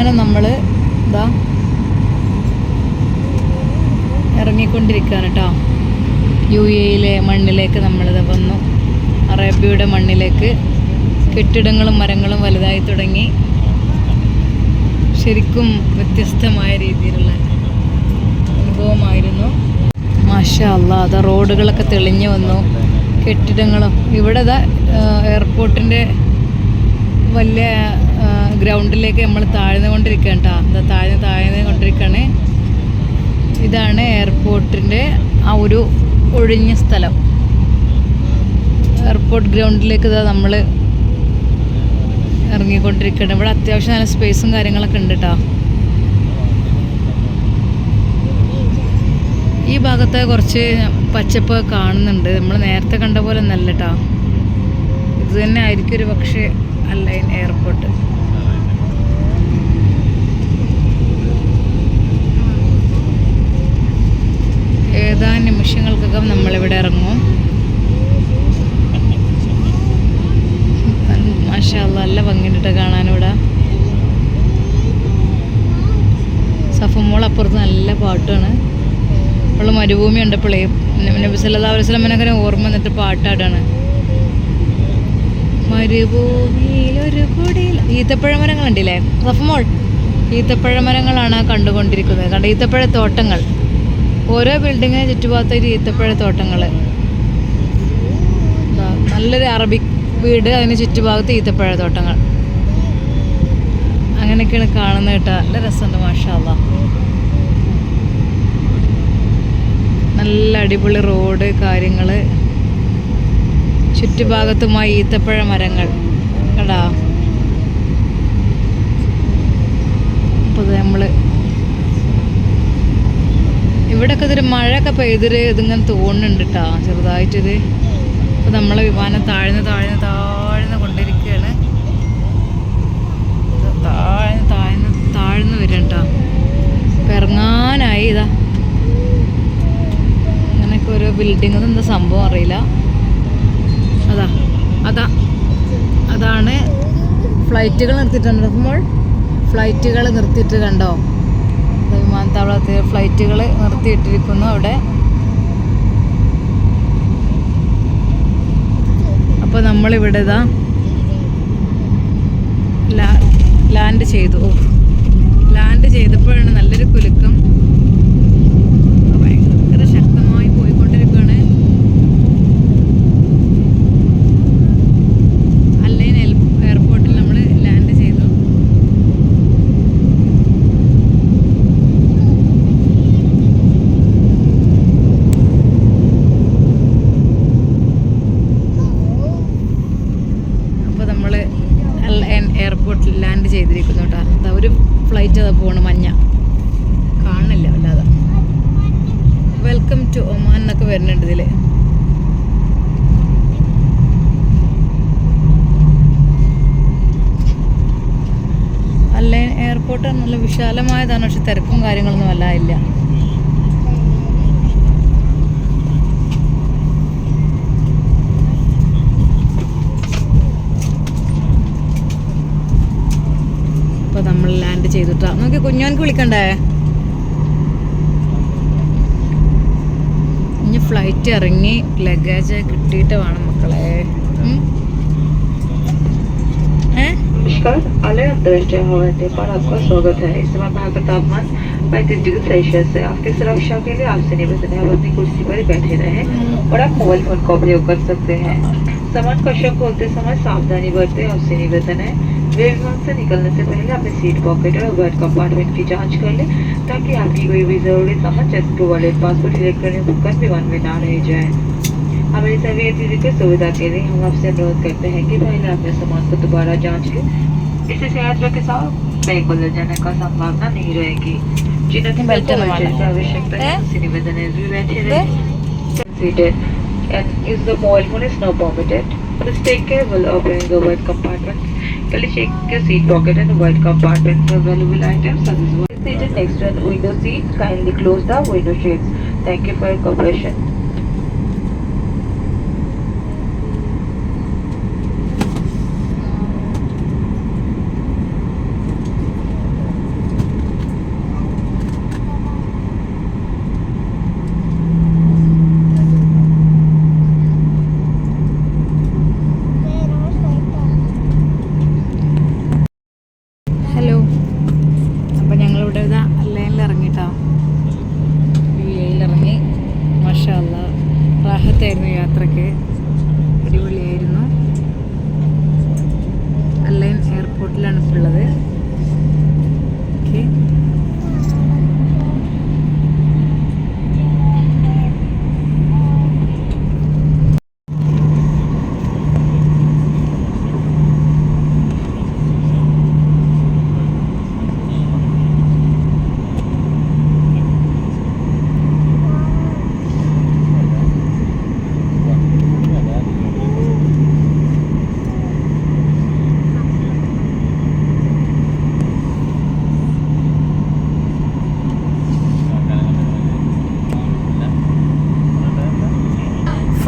അങ്ങനെ നമ്മൾ ഇതാ ഇറങ്ങിക്കൊണ്ടിരിക്കുകയാണ് കേട്ടോ യു എയിലെ മണ്ണിലേക്ക് നമ്മളിത് വന്നു. അറേബ്യയുടെ മണ്ണിലേക്ക് കെട്ടിടങ്ങളും മരങ്ങളും വലുതായി തുടങ്ങി. ശരിക്കും വ്യത്യസ്തമായ രീതിയിലുള്ള അനുഭവമായിരുന്നു. മാഷാ അല്ല അത് റോഡുകളൊക്കെ തെളിഞ്ഞു വന്നു. കെട്ടിടങ്ങളും ഇവിടെ എയർപോർട്ടിന്റെ വലിയ ഗ്രൗണ്ടിലേക്ക് നമ്മൾ താഴ്ന്നു കൊണ്ടിരിക്കുകയാണ് കേട്ടോ. എന്താ താഴ്ന്ന് താഴ്ന്നു കൊണ്ടിരിക്കുകയാണ്. ഇതാണ് എയർപോർട്ടിന്റെ ആ ഒരു ഒഴിഞ്ഞ സ്ഥലം. എയർപോർട്ട് ഗ്രൗണ്ടിലേക്ക് ഇതാ നമ്മൾ ഇറങ്ങിക്കൊണ്ടിരിക്കുകയാണ്. ഇവിടെ അത്യാവശ്യം നല്ല സ്പേസും കാര്യങ്ങളൊക്കെ ഉണ്ട് കേട്ടോ. ഈ ഭാഗത്ത് കുറച്ച് പച്ചപ്പ് കാണുന്നുണ്ട്. നമ്മൾ നേരത്തെ കണ്ട പോലെ ഒന്നല്ല കേട്ടോ. ഇത് തന്നെ ആയിരിക്കും ഒരു പക്ഷേ അല്ല എയർപോർട്ട്. ഏതാനും നിമിഷങ്ങൾക്കകം നമ്മളിവിടെ ഇറങ്ങും. മാഷാല്ല നല്ല ഭംഗിയുണ്ട് കാണാനിവിടെ. സഫമോൾ അപ്പുറത്ത് നല്ല പാട്ടാണ്. ഉള്ള മരുഭൂമി നബി അലൈഹി വസല്ലമനൊക്കെ ഓർമ്മ വന്നിട്ട് പാട്ടാടാണ്. മരുഭൂമിയിലൊരു കുടിയിൽ ഈത്തപ്പഴ മരങ്ങളുണ്ടല്ലേ സഫമോൾ ഈത്തപ്പഴ മരങ്ങളാണ് കണ്ടുകൊണ്ടിരിക്കുന്നത്. കണ്ട ഈത്തപ്പഴ തോട്ടങ്ങൾ ഓരോ ബിൽഡിങ്ങിന് ഒരു ഈത്തപ്പഴ തോട്ടങ്ങൾ നല്ലൊരു അറബിക് വീട് അതിന് ചുറ്റുഭാഗത്ത് ഈത്തപ്പഴ തോട്ടങ്ങൾ. അങ്ങനെയൊക്കെയാണ് കാണുന്നത് കേട്ടോ. നല്ല രസമുണ്ട് മാഷാല്ല നല്ല അടിപൊളി റോഡ് കാര്യങ്ങൾ ചുറ്റുഭാഗത്തുമായി ഈത്തപ്പഴ മരങ്ങൾ. കേട്ടാ അപ്പോൾ നമ്മൾ ഇവിടെയൊക്കെ ഇതൊരു മഴയൊക്കെ പെയ്തൊരു ഇതിങ്ങനെ തോന്നുന്നുണ്ട് കേട്ടോ ചെറുതായിട്ടിത് അപ്പോൾ നമ്മളെ വിമാനം താഴ്ന്ന് താഴ്ന്ന് താഴ്ന്ന് കൊണ്ടിരിക്കുകയാണ് താഴ്ന്ന് താഴ്ന്ന് താഴ്ന്ന് വരും കേട്ടോ ഇപ്പം ഇറങ്ങാനായി ഇതാ. അങ്ങനെയൊക്കെ ഓരോ ബിൽഡിംഗ് എന്താ സംഭവം അറിയില്ല. അതാ അതാ അതാണ് ഫ്ലൈറ്റുകൾ നിർത്തിയിട്ടുണ്ട്. അപ്പോൾ ഫ്ലൈറ്റുകൾ നിർത്തിയിട്ട് കണ്ടോ? വിമാനത്താവളത്തിൽ ഫ്ലൈറ്റുകൾ നിർത്തിയിട്ടിരിക്കുന്നു അവിടെ. അപ്പോൾ നമ്മളിവിടെ ഇതാ ലാൻഡ് ചെയ്തു. ലാൻഡ് ചെയ്തപ്പോഴാണ് നല്ലൊരു കുലുക്കം ഭയങ്കര ശക്തമായി പോയിക്കൊണ്ടിരിക്കുകയാണ് അല്ലൈൻ എയർപോർട്ടിൽ നമ്മൾ ലാൻഡ് ചെയ്തു അപ്പോൾ നമ്മൾ എയർപോർട്ടിൽ ലാൻഡ് ചെയ്തിരിക്കുന്നു കേട്ടോ അതാ ഒരു ഫ്ലൈറ്റ് അതാ പോണ് മഞ്ഞ കാണുന്നില്ല അല്ലാതെ വെൽക്കം ടു ഒമാൻ എന്നൊക്കെ വരുന്നുണ്ട് ഇതിൽ അല്ല എയർപോർട്ട് നല്ല വിശാലമായതാണ്. പക്ഷെ തിരക്കും കാര്യങ്ങളൊന്നും അല്ല ഇല്ല ഇപ്പൊ നമ്മൾ ലാൻഡ് ചെയ്തിട്ടാ. നമുക്ക് കുഞ്ഞോനക്ക് വിളിക്കണ്ടേ? ഇനി ഫ്ലൈറ്റ് ഇറങ്ങി ലഗേജ് കിട്ടിയിട്ട് വേണം മക്കളെ. नमस्कार। आलय अंतर्राष्ट्रीय हवाई अड्डे पर आपका स्वागत है। इस समय वहाँ का तापमान पैंतीस डिग्री सेल्सियस है। आपकी सुरक्षा के लिए आपसे निवेदन है अपनी कुर्सी पर बैठे रहें और आप मोबाइल फ़ोन का उपयोग कर सकते हैं। सामान कक्षा खोलते समय सावधानी बरते, आपसे निवेदन है। वे विमान से निकलने से पहले अपने सीट पॉकेट और बैग कंपार्टमेंट की जाँच कर लें, ताकि आपकी कोई भी ज़रूरी सामान कि वॉलेट पासपोर्ट इलेक्ट्रॉनिक उपकरण विमान में ना रह जाए। हमारी सभी अतिथि की सुविधा के लिए हम आपसे अनुरोध करते हैं कि पहले अपने सामान को दोबारा जाँच लें इससे यात्रा के साथ बैग बदल जाने का संभावना नहीं रहेगी जिन बैठने अतिथियों को वाला। बैठने की आवश्यकता है हैं? निवेदन है हैं? and use the mobile phone is not permitted. Please take care while opening the white compartment. Kindly check your seat pocket and white compartment for valuable items such as seated next to the window seat. Kindly close the window shades. Thank you for your cooperation. ഞങ്ങളിവിടെ ഇതാ ലൈനിൽ ഇറങ്ങിട്ടോ U എയിലിറങ്ങി മഷാല്ല റാഹത്തായിരുന്നു യാത്രയ്ക്ക് അടിപൊളിയായിരുന്നു Al Ain എയർപോർട്ടിലാണ് ഇപ്പോൾ ഉള്ളത് okay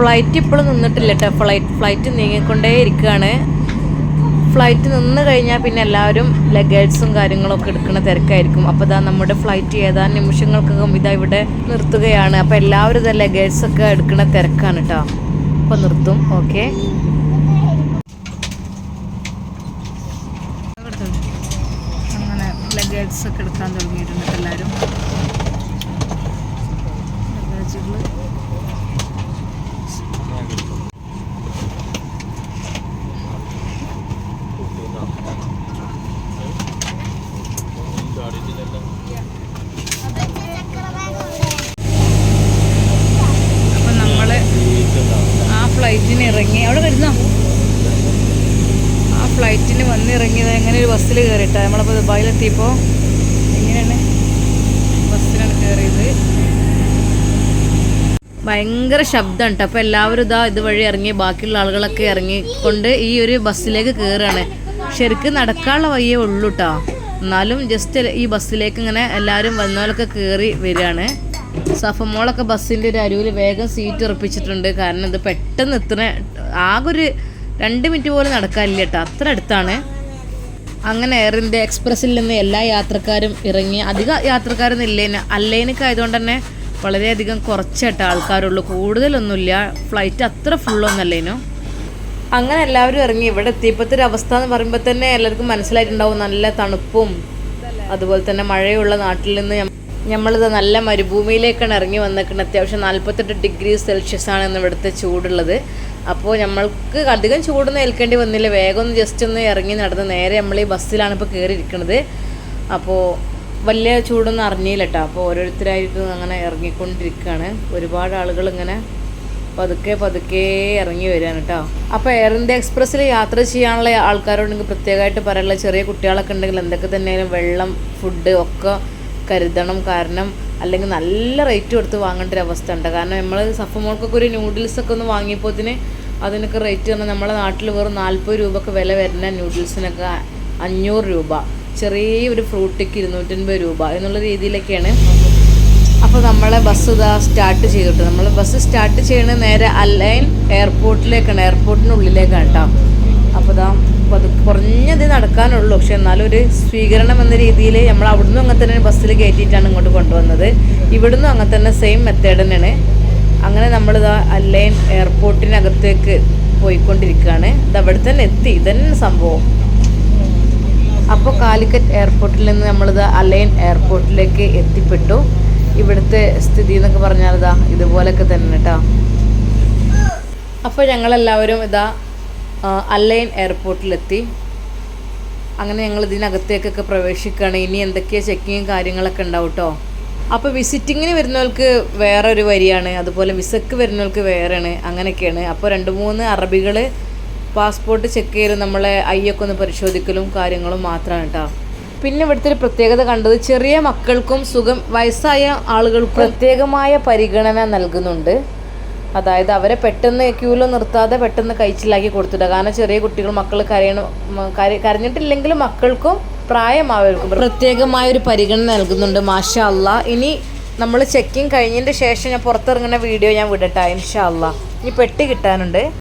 flight ഇപ്പോഴും നിന്നിട്ടില്ല കേട്ടോ ഫ്ലൈറ്റ് ഫ്ലൈറ്റ് നീങ്ങിക്കൊണ്ടേ ഇരിക്കുകയാണ് ഫ്ലൈറ്റ് നിന്ന് കഴിഞ്ഞാൽ പിന്നെ എല്ലാവരും ലഗേജ്സും കാര്യങ്ങളൊക്കെ എടുക്കുന്ന തിരക്കായിരിക്കും. അപ്പോൾ ഇതാ നമ്മുടെ ഫ്ലൈറ്റ് ഏതാനും നിമിഷങ്ങൾക്കകം ഇതാ ഇവിടെ നിർത്തുകയാണ്. അപ്പോൾ എല്ലാവരും ഇതാ ലഗേജ്സൊക്കെ എടുക്കുന്ന തിരക്കാണ് കേട്ടോ അപ്പോൾ നിർത്തും. ഓക്കെ. അങ്ങനെ ലഗേജ് ഒക്കെ എടുക്കാൻ തുടങ്ങിയിട്ടുണ്ട് എല്ലാവരും. ലഗേജുകൾ അപ്പം നമ്മൾ ആ ഫ്ലൈറ്റിന് ഇറങ്ങി. അവിടെ വരുന്ന? ആ ഫ്ലൈറ്റിന് വന്നിറങ്ങിയത് എങ്ങനെ ഒരു ബസ്സിൽ കയറിയിട്ട നമ്മളപ്പോൾ ദുബായിലെത്തിയപ്പോൾ എങ്ങനെയാണ് ബസ്സിലാണ് കയറിയത് ഭയങ്കര ശബ്ദം ഉണ്ട് അപ്പോൾ എല്ലാവരും ഇതാ ഇതുവഴി ഇറങ്ങി ബാക്കിയുള്ള ആളുകളൊക്കെ ഇറങ്ങിക്കൊണ്ട് ഈ ഒരു ബസ്സിലേക്ക് കയറുകയാണ് ശരിക്കും നടക്കാനുള്ള വയ്യേ ഉള്ളൂ കേട്ടോ എന്നാലും ജസ്റ്റ് ഈ ബസ്സിലേക്ക് ഇങ്ങനെ എല്ലാവരും വന്നവരൊക്കെ കയറി വരികയാണ്. സഫമോളൊക്കെ ബസ്സിന്റെ ഒരു അരുവിൽ വേഗം സീറ്റ് ഉറപ്പിച്ചിട്ടുണ്ട്. കാരണം ഇത് പെട്ടെന്ന് എത്തുന്ന ആകെ ഒരു രണ്ട് മിനിറ്റ് പോലും നടക്കാനില്ല കേട്ടോ. അത്ര അടുത്താണ്. അങ്ങനെ എയർ ഇന്ത്യ എക്സ്പ്രസ്സിൽ നിന്ന് എല്ലാ യാത്രക്കാരും ഇറങ്ങി. അധിക യാത്രക്കാരൊന്നും ഇല്ലേന്. അല്ലേനൊക്കെ ആയതുകൊണ്ട് തന്നെ വളരെയധികം കുറച്ചായിട്ട് ആൾക്കാരുള്ളൂ. കൂടുതലൊന്നുമില്ല. ഫ്ലൈറ്റ് അത്ര ഫുള്ളൊന്നല്ലേനോ അങ്ങനെ എല്ലാവരും ഇറങ്ങി. ഇവിടെ എത്തിയപ്പോഴത്തെ ഒരു അവസ്ഥ എന്ന് പറയുമ്പോൾ തന്നെ എല്ലാവർക്കും മനസ്സിലായിട്ടുണ്ടാവും. നല്ല തണുപ്പും അതുപോലെ തന്നെ മഴയുള്ള നാട്ടിൽ നിന്ന് നമ്മളിത് നല്ല മരുഭൂമിയിലേക്കാണ് ഇറങ്ങി വന്നേക്കുന്നത് അത്യാവശ്യം നാൽപ്പത്തെട്ട് ഡിഗ്രി സെൽഷ്യസ് ആണ് ഇന്ന് ഇവിടുത്തെ ചൂടുള്ളത്. അപ്പോൾ നമ്മൾക്ക് അധികം ചൂടൊന്നും ഏൽക്കേണ്ടി വന്നില്ല. വേഗം ഒന്ന് ജസ്റ്റ് ഒന്ന് ഇറങ്ങി നടന്ന് നേരെ നമ്മൾ ഈ ബസ്സിലാണ് ഇപ്പോൾ കയറിയിരിക്കുന്നത് അപ്പോൾ വലിയ ചൂടൊന്നും അറിഞ്ഞില്ല കേട്ടോ അപ്പോൾ ഓരോരുത്തരായിട്ട് അങ്ങനെ ഇറങ്ങിക്കൊണ്ടിരിക്കുകയാണ് ഒരുപാട് ആളുകൾ ഇങ്ങനെ പതുക്കെ പതുക്കെ ഇറങ്ങി വരികയാണ് കേട്ടോ അപ്പോൾ എയർ ഇന്ത്യ എക്സ്പ്രസ്സിൽ യാത്ര ചെയ്യാനുള്ള ആൾക്കാരോടെങ്കിൽ പ്രത്യേകമായിട്ട് പറയാനുള്ള ചെറിയ കുട്ടികളൊക്കെ ഉണ്ടെങ്കിൽ എന്തൊക്കെ തന്നെയാലും വെള്ളം ഫുഡ് ഒക്കെ കരുതണം കാരണം അല്ലെങ്കിൽ നല്ല റേറ്റ് കൊടുത്ത് വാങ്ങേണ്ട ഒരു അവസ്ഥ ഉണ്ട്. കാരണം നമ്മൾ സഫമോൾക്കൊക്കെ ഒരു നൂഡിൽസൊക്കെ ഒന്ന് വാങ്ങിയപ്പോത്തിന് അതിനൊക്കെ റേറ്റ് പറഞ്ഞാൽ നമ്മുടെ നാട്ടിൽ വെറും നാൽപ്പത് രൂപയൊക്കെ വില വരുന്ന നൂഡിൽസിനൊക്കെ അഞ്ഞൂറ് രൂപ ചെറിയ ഒരു ഫ്രൂട്ടിക്ക് ഇരുന്നൂറ്റൻപത് രൂപ എന്നുള്ള രീതിയിലൊക്കെയാണ്. അപ്പോൾ നമ്മളെ ബസ് ഇതാ സ്റ്റാർട്ട് ചെയ്തിട്ട് നമ്മൾ ബസ് സ്റ്റാർട്ട് ചെയ്യണത് നേരെ അലൈൻ എയർപോർട്ടിലേക്കാണ് എയർപോർട്ടിനുള്ളിലേക്കാണ് കേട്ടോ അപ്പോൾ ഇതാ കുറഞ്ഞത് നടക്കാനുള്ളൂ. പക്ഷെ എന്നാലും ഒരു സ്വീകരണം എന്ന രീതിയിൽ നമ്മൾ അവിടുന്ന് അങ്ങനെ തന്നെ ബസ്സിൽ കയറ്റിയിട്ടാണ് ഇങ്ങോട്ട് കൊണ്ടുവന്നത്. ഇവിടുന്ന് അങ്ങനെ തന്നെ സെയിം മെത്തേഡ് തന്നെയാണ്. അങ്ങനെ നമ്മളിതാ അല്ലൈൻ എയർപോർട്ടിനകത്തേക്ക് പോയിക്കൊണ്ടിരിക്കുകയാണ്. ഇത് അവിടെ തന്നെ എത്തി. ഇതന്നെ സംഭവം. അപ്പോൾ കാലിക്കറ്റ് എയർപോർട്ടിൽ നിന്ന് നമ്മളിത് അലൈൻ എയർപോർട്ടിലേക്ക് എത്തിപ്പെട്ടു. ഇവിടുത്തെ സ്ഥിതി എന്നൊക്കെ പറഞ്ഞാൽ ഇതാ ഇതുപോലൊക്കെ തന്നെ കേട്ടോ. അപ്പോൾ ഞങ്ങളെല്ലാവരും ഇതാ അലൈൻ എയർപോർട്ടിലെത്തി. അങ്ങനെ ഞങ്ങൾ ഇതിനകത്തേക്കൊക്കെ പ്രവേശിക്കുകയാണ്. ഇനി എന്തൊക്കെയാണ് ചെക്കിങ്ങും കാര്യങ്ങളൊക്കെ ഉണ്ടാവും കേട്ടോ അപ്പോൾ വിസിറ്റിങ്ങിന് വരുന്നവർക്ക് വേറെ ഒരു വരിയാണ്. അതുപോലെ വിസക്ക് വരുന്നവർക്ക് വേറെയാണ്. അങ്ങനെയൊക്കെയാണ്. അപ്പോൾ രണ്ട് മൂന്ന് അറബികൾ പാസ്പോർട്ട് ചെക്ക് ചെയ്ത് നമ്മളെ ഐയൊക്കെ ഒന്ന് പരിശോധിക്കലും കാര്യങ്ങളും മാത്രമാണ് കേട്ടോ പിന്നെ ഇവിടുത്തെ ഒരു പ്രത്യേകത കണ്ടത് ചെറിയ മക്കൾക്കും സുഖം വയസ്സായ ആളുകൾക്കും പ്രത്യേകമായ പരിഗണന നൽകുന്നുണ്ട്. അതായത് അവരെ പെട്ടെന്ന് ക്യൂലോ നിർത്താതെ പെട്ടെന്ന് കഴിച്ചിലാക്കി കൊടുത്തിട്ട് കാരണം ചെറിയ കുട്ടികൾ മക്കൾ കരയണം കരഞ്ഞിട്ടില്ലെങ്കിൽ മക്കൾക്കും പ്രായമായവർക്കും പ്രത്യേകമായ ഒരു പരിഗണന നൽകുന്നുണ്ട് മാഷാ അല്ല ഇനി നമ്മൾ ചെക്കിങ് കഴിഞ്ഞതിന്റെ ശേഷം ഞാൻ പുറത്തിറങ്ങുന്ന വീഡിയോ ഞാൻ വിടട്ടെ ഇൻഷാ അല്ല. ഇനി പെട്ടി കിട്ടാനുണ്ട്.